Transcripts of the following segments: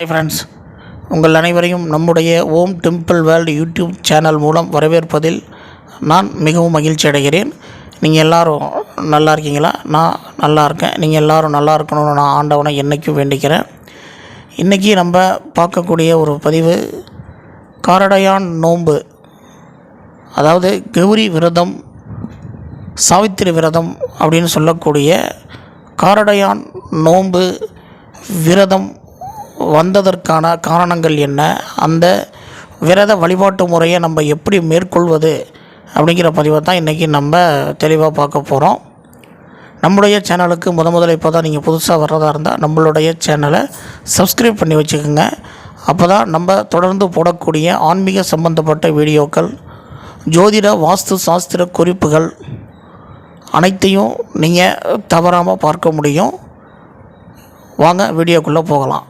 Hi friends உங்கள் அனைவரையும் நம்முடைய Om temple world YouTube channel மூலம் வரவேற்பதில் நான் மிகவும் மகிழ்ச்சி அடைகிறேன். நீங்கள் எல்லாரும் நல்லா இருக்கீங்களா? நான் நல்லா இருக்கேன். நீங்கள் எல்லாரும் நல்லா இருக்கணும்னு நான் ஆண்டவனை என்றைக்கும் வேண்டிக்கிறேன். இன்றைக்கி நம்ம பார்க்கக்கூடிய ஒரு பதிவு காரடையான் நோன்பு. அதாவது கௌரி விரதம் சாவித்திரி விரதம் அப்படின்னு சொல்லக்கூடிய காரடையான் நோன்பு விரதம் வந்ததற்கான காரணங்கள் என்ன? அந்த விரத வழிபாட்டு முறையை நம்ம எப்படி மேற்கொள்வது? அப்படிங்கிற பதிவை தான் இன்றைக்கி நம்ம தெளிவாக பார்க்க போகிறோம் நம்முடைய சேனலுக்கு முத முதல்ல இப்போ தான் நீங்கள் புதுசாக வர்றதா இருந்தால் நம்மளுடைய சேனலை சப்ஸ்கிரைப் பண்ணி வச்சுக்கோங்க. அப்போ தான் நம்ம தொடர்ந்து போடக்கூடிய ஆன்மீக சம்பந்தப்பட்ட வீடியோக்கள் ஜோதிட வாஸ்து சாஸ்திர குறிப்புகள் அனைத்தையும் நீங்கள் தவறாமல் பார்க்க முடியும். வாங்க வீடியோக்குள்ளே போகலாம்.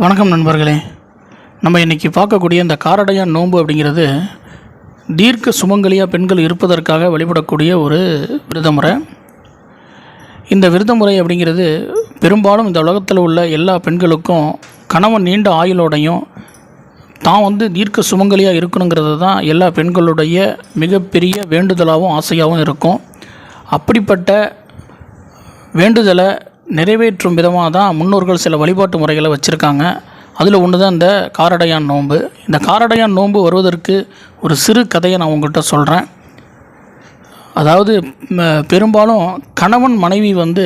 வணக்கம் நண்பர்களே. நம்ம இன்றைக்கி பார்க்கக்கூடிய இந்த காரடையான் நோன்பு அப்படிங்கிறது தீர்க்க சுமங்கலியாக பெண்கள் இருப்பதற்காக வழிபடக்கூடிய ஒரு விருதமுறை. இந்த விருதமுறை அப்படிங்கிறது பெரும்பாலும் இந்த உலகத்தில் உள்ள எல்லா பெண்களுக்கும் கணவன் நீண்ட ஆயுளோடையும் தான் வந்து தீர்க்க சுமங்கலியாக இருக்கணுங்கிறது தான் எல்லா பெண்களுடைய மிகப்பெரிய வேண்டுதலாகவும் ஆசையாகவும் இருக்கும். அப்படிப்பட்ட வேண்டுதலை நிறைவேற்றும் விதமாக தான் முன்னோர்கள் சில வழிபாட்டு முறைகளை வச்சுருக்காங்க. அதில் ஒன்று தான் இந்த காரடையான் நோன்பு. இந்த காரடையான் நோன்பு வருவதற்கு ஒரு சிறு கதையை நான் உங்கள்கிட்ட சொல்கிறேன் அதாவது பெரும்பாலும் கணவன் மனைவி வந்து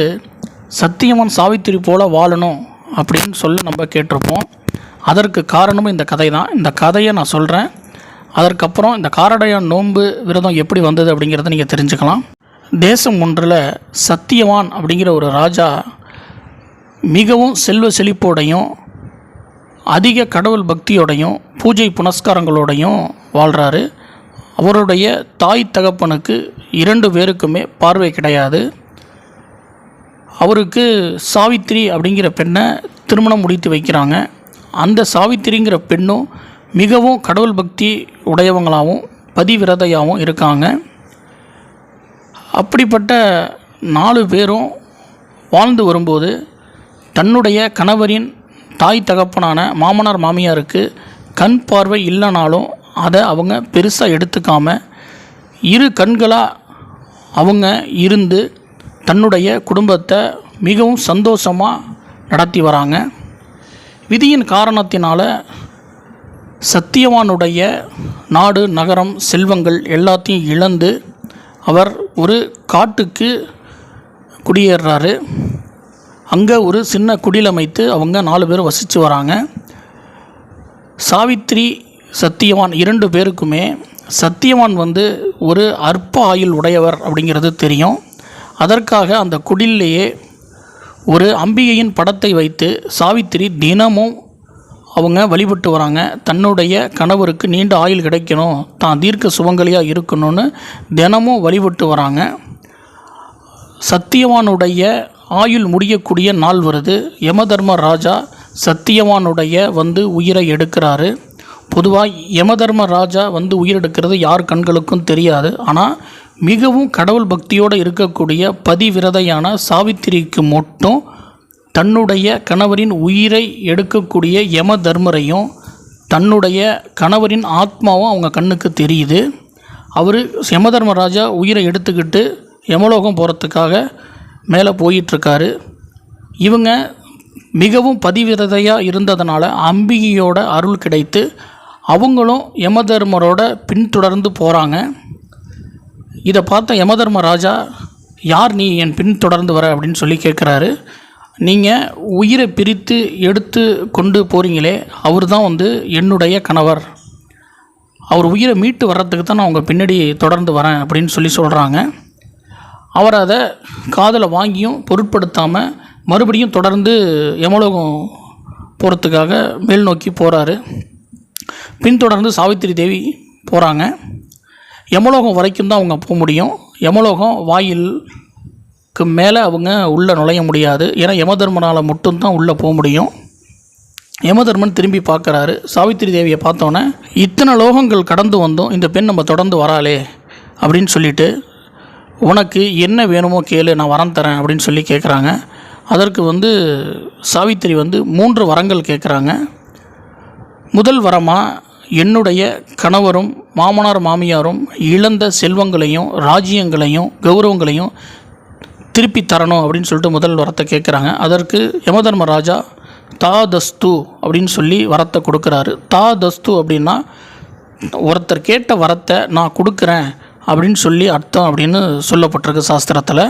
சத்தியமன் சாவித்திரி போல் வாழணும் அப்படின்னு சொல்லி நம்ம கேட்டிருப்போம். அதற்கு காரணமும் இந்த கதை தான். இந்த கதையை நான் சொல்கிறேன் அதற்கப்புறம் இந்த காரடையான் நோன்பு விரதம் எப்படி வந்தது அப்படிங்கிறத நீங்கள் தெரிஞ்சுக்கலாம். தேசம் ஒன்றில் சத்தியவான் அப்படிங்கிற ஒரு ராஜா மிகவும் செல்வ செழிப்போடையும் அதிக கடவுள் பக்தியோடையும் பூஜை புனஸ்காரங்களோடையும் வாழ்கிறாரு அவருடைய தாய் தகப்பனுக்கு இரண்டு பேருக்குமே பார்வை கிடையாது. அவருக்கு சாவித்திரி அப்படிங்கிற பெண்ணை திருமணம் முடித்து வைக்கிறாங்க. அந்த சாவித்திரிங்கிற பெண்ணும் மிகவும் கடவுள் பக்தி உடையவங்களாகவும் பதிவிரதையாகவும் இருக்காங்க. அப்படிப்பட்ட நாலு பேரும் வாழ்ந்து வரும்போது தன்னுடைய கணவரின் தாய் தகப்பனான மாமனார் மாமியாருக்கு கண் பார்வை இல்லைனாலும் அதை அவங்க பெருசாக எடுத்துக்காம இரு கண்களாக அவங்க இருந்து தன்னுடைய குடும்பத்தை மிகவும் சந்தோஷமாக நடத்தி வராங்க. விதியின் காரணத்தினால் சத்தியவானுடைய நாடு நகரம் செல்வங்கள் எல்லாத்தையும் இழந்து அவர் ஒரு காட்டுக்கு குடியேறுறாரு அங்கே ஒரு சின்ன குடில் அமைத்து அவங்க நாலு பேர் வசித்து வராங்க. சாவித்ரி சத்தியவான் இரண்டு பேருக்குமே சத்தியவான் வந்து ஒரு அற்ப ஆயுள் உடையவர் அப்படிங்கிறது தெரியும். அதற்காக அந்த குடிலேயே ஒரு அம்பிகையின் படத்தை வைத்து சாவித்திரி தினமும் அவங்க வழிபட்டு வராங்க. தன்னுடைய கணவருக்கு நீண்ட ஆயுள் கிடைக்கணும். தான் தீர்க்க சுபங்கலியாக இருக்கணும்னு தினமும் வழிபட்டு வராங்க. சத்தியவானுடைய ஆயுள் முடியக்கூடிய நாள் வருது. யமதர்ம ராஜா சத்தியவானுடைய வந்து உயிரை எடுக்கிறாரு. பொதுவாக யமதர்ம ராஜா வந்து உயிர் எடுக்கிறது யார் கண்களுக்கும் தெரியாது. ஆனால் மிகவும் கடவுள் பக்தியோடு இருக்கக்கூடிய பதிவிரதையான சாவித்திரிக்கு மட்டும் தன்னுடைய கணவரின் உயிரை எடுக்கக்கூடிய யம தர்மரையும் தன்னுடைய கணவரின் ஆத்மாவும் அவங்க கண்ணுக்கு தெரியுது. அவர் யமதர்மராஜா உயிரை எடுத்துக்கிட்டு யமலோகம் போகிறதுக்காக மேலே போயிட்டுருக்காரு. இவங்க மிகவும் பதிவிரதையாக இருந்ததுனால அம்பிகையோட அருள் கிடைத்து அவங்களும் யமதர்மரோட பின்தொடர்ந்து போகிறாங்க இதை பார்த்த யமதர்மராஜா யார் நீ என் பின்தொடர்ந்து வர? அப்படின்னு சொல்லி கேட்குறாரு நீங்கள் உயிரை பிரித்து எடுத்து கொண்டு போகிறீங்களே அவர் தான் வந்து என்னுடைய கணவர். அவர் உயிரை மீட்டு வர்றதுக்கு தான் நான் உங்கள் பின்னாடி தொடர்ந்து வரேன் அப்படின்னு சொல்லி சொல்கிறாங்க அவர் அதை காதில் வாங்கியும் பொருட்படுத்தாமல் மறுபடியும் தொடர்ந்து யமலோகம் போகிறதுக்காக மேல் நோக்கி போகிறாரு பின்தொடர்ந்து சாவித்திரி தேவி போகிறாங்க யமலோகம் வரைக்கும் தான் அவங்க போக முடியும். யமலோகம் வாயில் மேலே அவங்க உள்ளே நுழைய முடியாது. ஏன்னா யமதர்மனால் மட்டும்தான் உள்ளே போக முடியும். யமதர்மன் திரும்பி பார்க்குறாரு. சாவித்திரி தேவியை பார்த்தோன்னே இத்தனை லோகங்கள் கடந்து வந்தோம் இந்த பெண் நம்ம தொடர்ந்து வராளே அப்படின்னு சொல்லிட்டு உனக்கு என்ன வேணுமோ கேளு நான் வரம் தரேன் அப்படின்னு சொல்லி கேட்குறாங்க அதற்கு வந்து சாவித்திரி வந்து மூன்று வரங்கள் கேட்குறாங்க முதல் வரமாக என்னுடைய கணவரும் மாமனார் மாமியாரும் இழந்த செல்வங்களையும் ராஜ்யங்களையும் கௌரவங்களையும் திருப்பி தரணும் அப்படின்னு சொல்லிட்டு முதல் வரத்தை கேட்குறாங்க. அதற்கு யமதர்ம ராஜா தா தஸ்து அப்படின்னு சொல்லி வரத்தை கொடுக்குறாரு. தா தஸ்து அப்படின்னா ஒருத்தர் கேட்ட வரத்தை நான் கொடுக்குறேன் அப்படின்னு சொல்லி அர்த்தம் அப்படின்னு சொல்லப்பட்டிருக்கு சாஸ்திரத்தில்.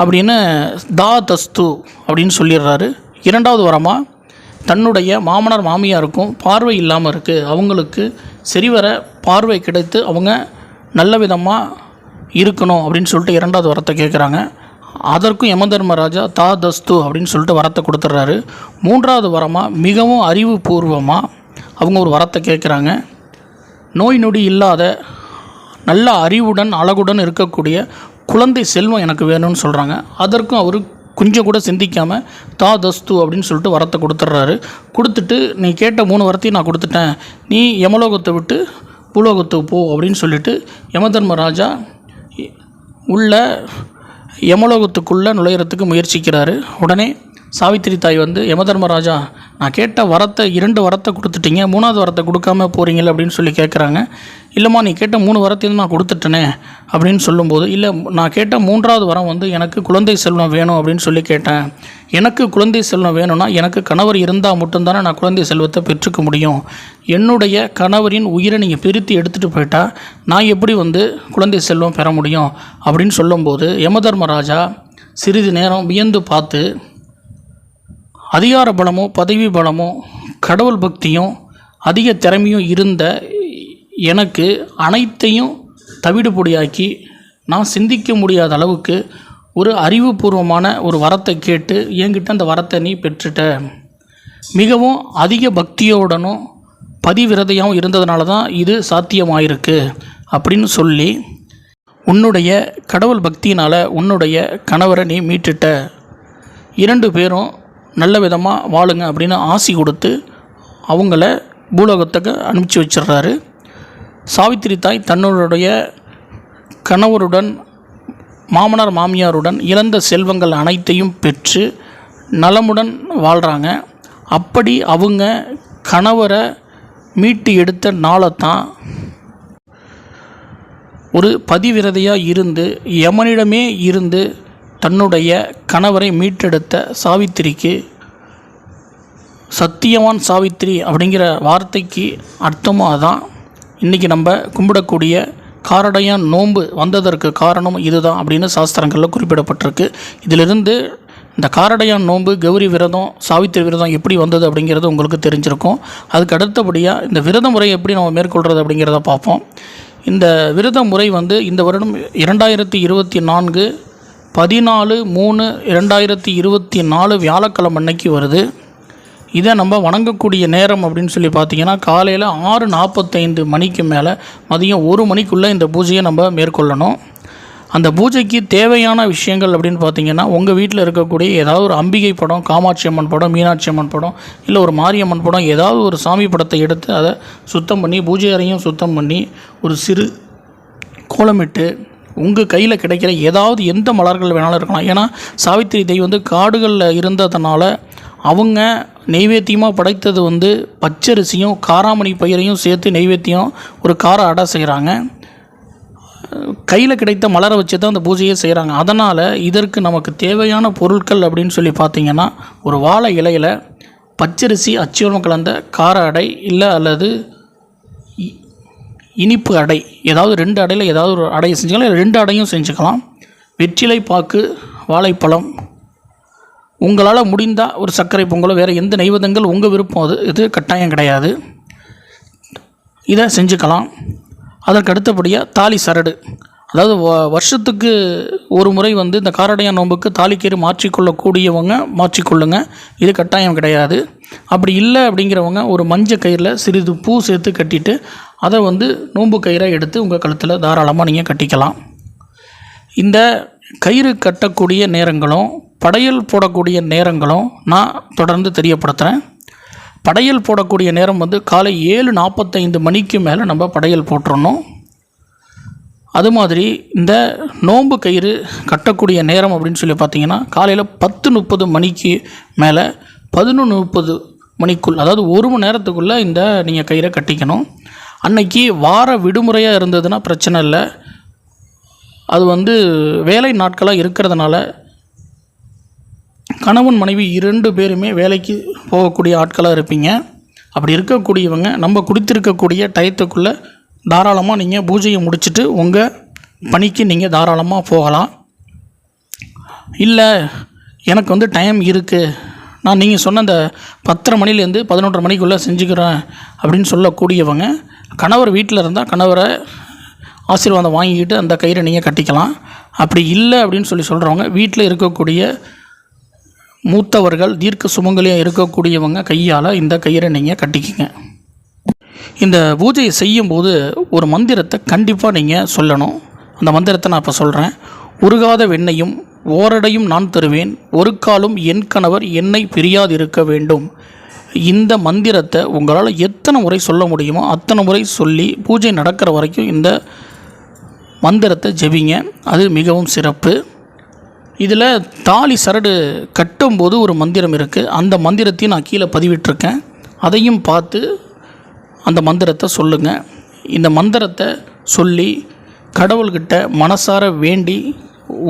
அப்படின்னு தா தஸ்து அப்படின்னு சொல்லிடுறாரு. இரண்டாவது வரமாக தன்னுடைய மாமனார் மாமியாருக்கும் பார்வை இல்லாமல் இருக்குது அவங்களுக்கு சரிவர பார்வை கிடைத்து அவங்க நல்ல விதமாக இருக்கணும் அப்படின்னு சொல்லிட்டு இரண்டாவது வரத்தை கேட்குறாங்க. அதற்கும் யமதர்மராஜா தா தஸ்து அப்படின்னு சொல்லிட்டு வரத்தை கொடுத்துட்றாரு மூன்றாவது வரமாக மிகவும் அறிவுபூர்வமாக அவங்க ஒரு வரத்தை கேட்குறாங்க. நோய் நொடி இல்லாத நல்ல அறிவுடன் அழகுடன் இருக்கக்கூடிய குழந்தை செல்வம் எனக்கு வேணும்னு சொல்கிறாங்க அதற்கும் அவர் கொஞ்சம் கூட சிந்திக்காமல் தா தஸ்து அப்படின்னு சொல்லிட்டு வரத்தை கொடுத்துட்றாரு கொடுத்துட்டு நீ கேட்ட மூணு வரத்தையும் நான் கொடுத்துட்டேன். நீ யமலோகத்தை விட்டு பூலோகத்துக்கு போ அப்படின்னு சொல்லிட்டு யமதர்மராஜா உள்ள யமலோகத்துக்குள்ளே நுழையிறதுக்கு முயற்சிக்கிறாரு. உடனே சாவித்திரி தாய் வந்து யமதர்மராஜா நான் கேட்ட வரத்தை இரண்டு வரத்தை கொடுத்துட்டீங்க. மூணாவது வரத்தை கொடுக்காம போகிறீங்களே அப்படின்னு சொல்லி கேட்குறாங்க இல்லைம்மா நீ கேட்ட மூணு வரத்தையும் நான் கொடுத்துட்டேனே. அப்படின்னு சொல்லும்போது இல்லை நான் கேட்ட மூன்றாவது வரம் வந்து எனக்கு குழந்தை செல்வம் வேணும் அப்படின்னு சொல்லி கேட்டேன். எனக்கு குழந்தை செல்வம் வேணும்னா எனக்கு கணவர் இருந்தால் மட்டும்தானே நான் குழந்தை செல்வத்தை பெற்றுக்க முடியும். என்னுடைய கணவரின் உயிரை நீங்கள் பிரித்து எடுத்துகிட்டு போயிட்டா நான் எப்படி வந்து குழந்தை செல்வம் பெற முடியும்? அப்படின்னு சொல்லும்போது யமதர்மராஜா சிறிது நேரம் வியந்து பார்த்து அதிகார பலமோ பதவி பலமோ கடவுள் பக்தியும் அதிக திறமையும் இருந்த எனக்கு அனைத்தையும் தவிடு பொடியாக்கி நான் சிந்திக்க முடியாத அளவுக்கு ஒரு அறிவுபூர்வமான ஒரு வரத்தை கேட்டு என்கிட்ட அந்த வரத்தை நீ பெற்றுட்ட. மிகவும் அதிக பக்தியோடனும் பதிவிரதையாகவும் இருந்ததுனால தான் இது சாத்தியமாயிருக்கு அப்படின்னு சொல்லி உன்னுடைய கடவுள் பக்தியினால் உன்னுடைய கணவரை நீ மீட்டுட்ட. இரண்டு பேரும் நல்ல விதமாக வாழுங்க அப்படின்னு ஆசி கொடுத்து அவங்கள பூலோகத்துக்கு அனுப்பிச்சி வச்சிடுறாரு. சாவித்திரி தாய் தன்னுடைய கணவருடன் மாமனார் மாமியாருடன் இழந்த செல்வங்கள் அனைத்தையும் பெற்று நலமுடன் வாழ்கிறாங்க அப்படி அவங்க கணவரை மீட்டு எடுத்த நாளை தான் ஒரு பதிவிரதையாக இருந்து யமனிடமே இருந்து தன்னுடைய கணவரை மீட்டெடுத்த சாவித்திரிக்கு சத்தியவான் சாவித்திரி அப்படிங்கிற வார்த்தைக்கு அர்த்தமாக தான் இன்றைக்கி நம்ம கும்பிடக்கூடிய காரடையான் நோன்பு வந்ததற்கு காரணம் இதுதான் அப்படின்னு சாஸ்திரங்களில் குறிப்பிடப்பட்டிருக்கு. இதிலிருந்து இந்த காரடையான் நோன்பு கௌரி விரதம் சாவித்திரி விரதம் எப்படி வந்தது அப்படிங்கிறது உங்களுக்கு தெரிஞ்சிருக்கும். அதுக்கு அடுத்தபடியாக இந்த விரத முறை எப்படி நம்ம மேற்கொள்கிறது அப்படிங்கிறத பார்ப்போம். இந்த விரத முறை வந்து இந்த வருடம் இரண்டாயிரத்தி இருபத்தி நான்கு பதினாலு மூணு இரண்டாயிரத்தி இருபத்தி நாலு வியாழக்கிழமை அன்னைக்கு வருது. இதை நம்ம வணங்கக்கூடிய நேரம் அப்படின்னு சொல்லி பார்த்தீங்கன்னா காலையில் ஆறு நாற்பத்தைந்து மணிக்கு மேலே மதியம் ஒரு மணிக்குள்ளே இந்த பூஜையை நம்ம மேற்கொள்ளணும். அந்த பூஜைக்கு தேவையான விஷயங்கள் அப்படின்னு பார்த்தீங்கன்னா உங்கள் வீட்டில் இருக்கக்கூடிய ஏதாவது ஒரு அம்பிகை படம் காமாட்சி அம்மன் படம் மீனாட்சி அம்மன் படம் இல்லை ஒரு மாரியம்மன் படம் ஏதாவது ஒரு சாமி படத்தை எடுத்து அதை சுத்தம் பண்ணி பூஜை அறையும் சுத்தம் பண்ணி ஒரு சிறு கோலமிட்டு உங்கள் கையில் கிடைக்கிற ஏதாவது எந்த மலர்கள் வேணாலும் இருக்கலாம். ஏன்னா சாவித்திரி தேவி வந்து காடுகளில் இருந்ததுனால அவங்க நெய்வேத்தியமாக படைத்தது வந்து பச்சரிசியும் காராமணி பயிரையும் சேர்த்து நெய்வேத்தியம் ஒரு கார அடை செய்கிறாங்க கையில் கிடைத்த மலரை வச்சு தான் அந்த பூஜையை செய்கிறாங்க அதனால் இதற்கு நமக்கு தேவையான பொருட்கள் அப்படின்னு சொல்லி பார்த்தீங்கன்னா ஒரு வாழை இலையில் பச்சரிசி அச்சுவரம் கலந்த கார அடை இல்லை அல்லது இனிப்பு அடை ஏதாவது ரெண்டு அடையில் ஏதாவது ஒரு அடையை செஞ்சுக்கலாம் இல்லை ரெண்டு அடையும் செஞ்சுக்கலாம். வெற்றிலை பாக்கு வாழைப்பழம் உங்களால் முடிந்தால் ஒரு சர்க்கரை பொங்கலோ வேறு எந்த நைவேதங்கள் உங்கள் விருப்பம். அது இது கட்டாயம் கிடையாது. இதை செஞ்சுக்கலாம். அதற்கு அடுத்தபடியாக தாலி சரடு. அதாவது வ- வருஷத்துக்கு ஒரு முறை வந்து இந்த காரடையான் நோன்புக்கு தாலிக்கீறு மாற்றிக்கொள்ளக்கூடியவங்க மாற்றிக்கொள்ளுங்க. இது கட்டாயம் கிடையாது. அப்படி இல்லை அப்படிங்கிறவங்க ஒரு மஞ்சள் கயிறில் சிறிது பூ சேர்த்து கட்டிட்டு அதை வந்து நோன்பு கயிறை எடுத்து உங்கள் கழுத்தில் தாராளமாக நீங்கள் கட்டிக்கலாம். இந்த கயிறு கட்டக்கூடிய நேரங்களும் படையல் போடக்கூடிய நேரங்களும் நான் தொடர்ந்து தெரியப்படுத்துகிறேன் படையல் போடக்கூடிய நேரம் வந்து காலை ஏழு நாற்பத்தைந்து மணிக்கு மேலே நம்ம படையல் போட்டுறணும். அது மாதிரி இந்த நோன்பு கயிறு கட்டக்கூடிய நேரம் அப்படின்னு சொல்லி பார்த்தீங்கன்னா காலையில் பத்து முப்பது மணிக்கு மேலே பதினொன்று முப்பது மணிக்குள் அதாவது ஒரு மணி நேரத்துக்குள்ளே இந்த நீங்கள் கயிறை கட்டிக்கணும். அன்னைக்கு வார விடுமுறையாக இருந்ததுன்னா பிரச்சனை இல்லை. அது வந்து வேலை நாட்களாக இருக்கிறதுனால கணவன் மனைவி இரண்டு பேருமே வேலைக்கு போகக்கூடிய ஆட்களாக இருப்பீங்க. அப்படி இருக்கக்கூடியவங்க நம்ம கொடுத்துருக்கக்கூடிய டயத்துக்குள்ளே தாராளமாக நீங்கள் பூஜையை முடிச்சுட்டு உங்கள் பணிக்கு நீங்கள் தாராளமாக போகலாம். இல்லை எனக்கு வந்து டைம் இருக்குது நான் நீங்கள் சொன்ன அந்த பத்தரை மணிலேருந்து பதினொன்றரை மணிக்குள்ளே செஞ்சுக்கிறேன் அப்படின்னு சொல்லக்கூடியவங்க கணவர் வீட்டில் இருந்தால் கணவரை ஆசீர்வாதம் வாங்கிக்கிட்டு அந்த கயிறை நீங்கள் கட்டிக்கலாம். அப்படி இல்லை அப்படின்னு சொல்லி சொல்கிறவங்க வீட்டில் இருக்கக்கூடிய மூத்தவர்கள் தீர்க்க சுமங்கலியாக இருக்கக்கூடியவங்க கையால் இந்த கயிறை நீங்கள் கட்டிக்கிங்க. இந்த பூஜையை செய்யும்போது ஒரு மந்திரத்தை கண்டிப்பாக நீங்கள் சொல்லணும். அந்த மந்திரத்தை நான் இப்போ சொல்கிறேன் உருகாத வெண்ணையும் ஓரடையும் நான் தருவேன். ஒரு காலும் என் கணவர் என்னை பிரியாதிருக்க வேண்டும். இந்த மந்திரத்தை உங்களால் எத்தனை முறை சொல்ல முடியுமோ அத்தனை முறை சொல்லி பூஜை நடக்கிற வரைக்கும் இந்த மந்திரத்தை ஜெபிங்க. அது மிகவும் சிறப்பு. இதில் தாலி சரடு கட்டும்போது ஒரு மந்திரம் இருக்குது அந்த மந்திரத்தையும் நான் கீழே பதிவிட்டிருக்கேன். அதையும் பார்த்து அந்த மந்திரத்தை சொல்லுங்கள் இந்த மந்திரத்தை சொல்லி கடவுள்கிட்ட மனசார வேண்டி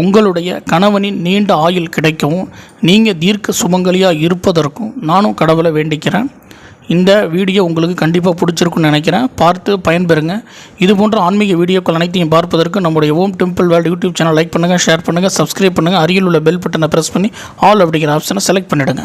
உங்களுடைய கணவனின் நீண்ட ஆயுள் கிடைக்கவும் நீங்கள் தீர்க்க சுமங்கலியாக இருப்பதற்கும் நானும் கடவுளை வேண்டிக்கிறேன். இந்த வீடியோ உங்களுக்கு கண்டிப்பாக பிடிச்சிருக்குன்னு நினைக்கிறேன். பார்த்து பயன்பெறுங்க. இது போன்ற ஆன்மீக வீடியோக்கள் அனைத்தையும் பார்ப்பதற்கு நம்முடைய Om temple world YouTube channel like பண்ணுங்கள் ஷேர் பண்ணுங்கள் சப்ஸ்கிரைப் பண்ணுங்கள் அருகில் உள்ள பெல் பட்டனை ப்ரெஸ் பண்ணி ஆல் அப்படிங்கிற ஆப்ஷனை செலக்ட் பண்ணிவிடுங்க